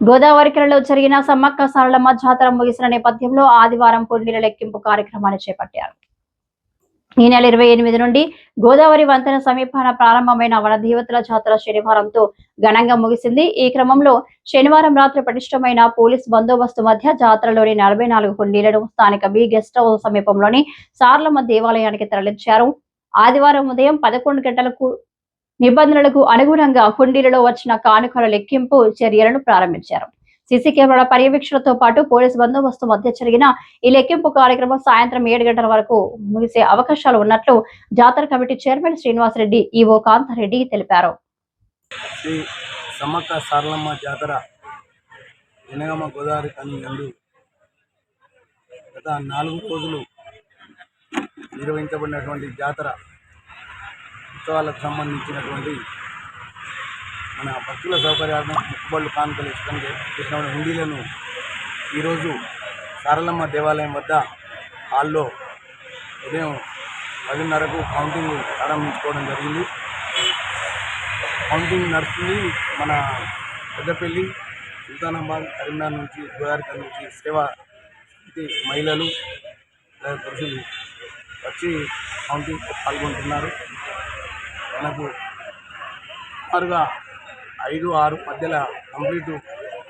గోదావరికలలో జరిగిన సమ్మక్క సారలమ్మ జాతర ముగిసిన నేపథ్యంలో ఆదివారం పుండిల లెక్కింపు కార్యక్రమాన్ని చేపట్టారు. ఈ నెల ఇరవై ఎనిమిది నుండి గోదావరి వంతెన సమీపాన ప్రారంభమైన వనదేవతల జాతర శనివారంతో ఘనంగా ముగిసింది. ఈ క్రమంలో శనివారం రాత్రి పటిష్టమైన పోలీస్ బందోబస్తు మధ్య జాతరలోని నలభై నాలుగు హుండీలను స్థానిక బి గెస్ట్ హౌస్ సమీపంలోని సార్లమ్మ దేవాలయానికి తరలించారు. ఆదివారం ఉదయం పదకొండు గంటలకు నిబంధనలకు అనుగుణంగా హుండీలలో వచ్చిన కానుకల లెక్కింపు చర్యలను ప్రారంభించారు. సీసీ కెమెరాల పర్యవేక్షణతో పాటు పోలీసు బందోబస్తు మధ్య జరిగిన ఈ లెక్కింపు కార్యక్రమం సాయంత్రం ఏడు గంటల వరకు ముగిసే అవకాశాలు ఉన్నట్లు జాతర committee chairman Srinivasa Reddy EO Kantha Reddy తెలిపారు. శ్రీ సమ్మక్క సారలమ్మ జాతర గోదావరి కని నందు గత నాలుగు రోజులు నిర్వహించబడినటువంటి జాతర ఉత్సవాలకు సంబంధించినటువంటి మన భక్తుల సౌకర్యాలను ముక్కుబళ్ళు కానుకలు ఇష్టం చేసిన హుండీలను ఈరోజు సారలమ్మ దేవాలయం వద్ద హాల్లో ఉదయం పదిన్నరకు కౌంటింగ్ ప్రారంభించుకోవడం జరిగింది. కౌంటింగ్ నడుస్తుంది మన పెద్దపల్లి సుల్తానాబాద్ కరీంనగర్ నుంచి గోదావరి నుంచి సేవా మహిళలు పురుషులు వచ్చి కౌంటింగ్ పాల్గొంటున్నారు. మనకు సుమారుగా ఐదు ఆరు మధ్యలో కంప్లీట్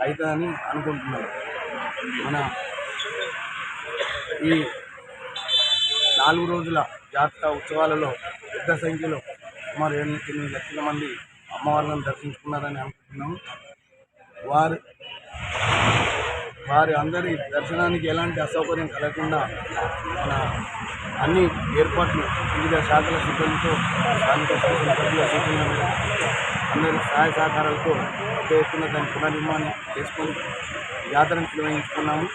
అవుతుందని అనుకుంటున్నాను మన ఈ నాలుగు రోజుల జాతర ఉత్సవాలలో పెద్ద సంఖ్యలో సుమారు ఎనిమిది ఎనిమిది లక్షల మంది అమ్మవార్లను దర్శించుకున్నారని అనుకుంటున్నాము వారు వారి అందరి దర్శనానికి ఎలాంటి అసౌకర్యం కలగకుండా మన అన్ని ఏర్పాట్లు వివిధ శాఖల సిబ్బందితో స్థానిక శాసనసభ్యుల సూచనల మేరకు అందరి సహాయ సహకారాలతో పెద్ద ఎత్తున దాని పునర్నిర్మాణం చేసుకొని యాత్రను నిర్వహించుకున్నాము.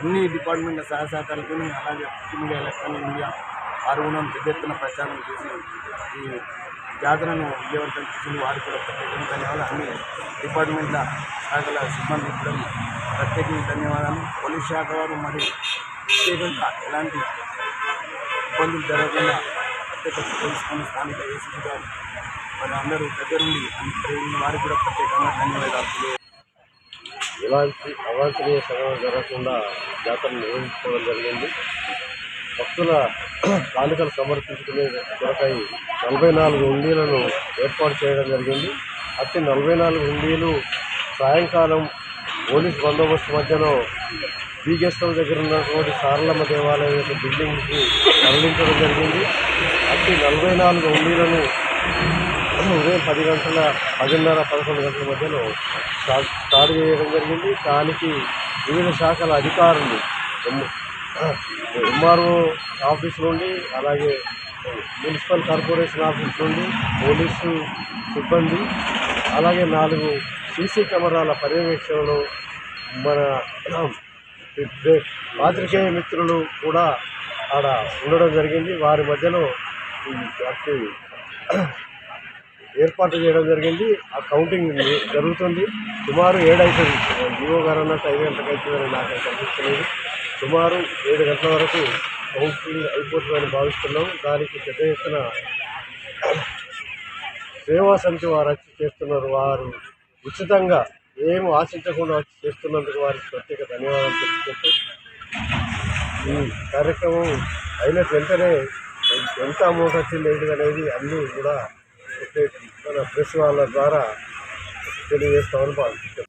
అన్ని డిపార్ట్మెంట్ల సహాయ సహకారాలతో అలాగే మీడియా ఎలక్ట్రానిక్ మీడియా పాల్గొనడం పెద్ద ఎత్తున ప్రచారం చేసి ఈ జాతరను విజయవంతం చేసింది వారికి కూడా ప్రత్యేకంగా ధన్యవాదాలు. అన్ని డిపార్ట్మెంట్ల శాఖల సిబ్బంది ప్రత్యేకంగా ధన్యవాదాలు. పోలీస్ శాఖ వారు మరి ప్రత్యేకంగా ఎలాంటి ఇబ్బందులు జరగకుండా ప్రత్యేక తెలుసుకుని స్థానిక ఏసీపీ గారు మరి అందరూ దగ్గరుండి అన్ని వారికి కూడా ప్రత్యేకంగా ధన్యవాదాలు ఇలాంటి ఎలాంటి అవాంఛనీయ సంఘటన జరగకుండా జాతర నిర్వహించుకోవడం జరిగింది. భక్తుల కానుకలు సమర్పించుకునే కొరకై నలభై నాలుగు హుండీలను ఏర్పాటు చేయడం జరిగింది. అతి నలభై నాలుగు హుండీలు సాయంకాలం పోలీస్ బందోబస్తు మధ్యలో బీ హౌస్ దగ్గర ఉన్నటువంటి సారలమ్మ దేవాలయం యొక్క బిల్డింగ్కి తరలించడం జరిగింది. అట్టి నలభై నాలుగు ఉండీలను ఉదయం పది గంటల పదిన్నర పదకొండు గంటల మధ్యలో స్టార్ట్ చేయడం జరిగింది. దానికి వివిధ శాఖల అధికారులు ఎంఆర్ఓ ఆఫీస్ నుండి అలాగే మున్సిపల్ కార్పొరేషన్ ఆఫీస్ నుండి పోలీసు సిబ్బంది అలాగే నాలుగు సీసీ కెమెరాల పర్యవేక్షణలో మన పాత్రికేయ మిత్రులు కూడా ఆడ ఉండడం జరిగింది. వారి మధ్యలో ఏర్పాటు చేయడం జరిగింది. ఆ కౌంటింగ్ జరుగుతుంది. సుమారు ఏడైతుంది. జీవో గారు అన్నట్టు ఐదు గంటలకు అవుతుందని నాకు అనిపిస్తుంది సుమారు ఏడు గంటల వరకు కౌంటింగ్ అయిపోతుందని భావిస్తున్నాం దానికి పెద్ద ఎత్తున సేవా సమితి వారు వచ్చి చేస్తున్నారు. వారు ఉచితంగా ఏం ఆశించకుండా చేస్తున్నందుకు వారికి ప్రత్యేక ధన్యవాదాలు తెలుసుకుంటూ ఈ కార్యక్రమం అయిన వెంటనే ఎంత అమౌంట్ వచ్చింది ఏంటిది అనేది అన్నీ కూడా మన ప్రెస్ వాళ్ళ ద్వారా తెలియజేస్తామని భావిస్తున్నాం.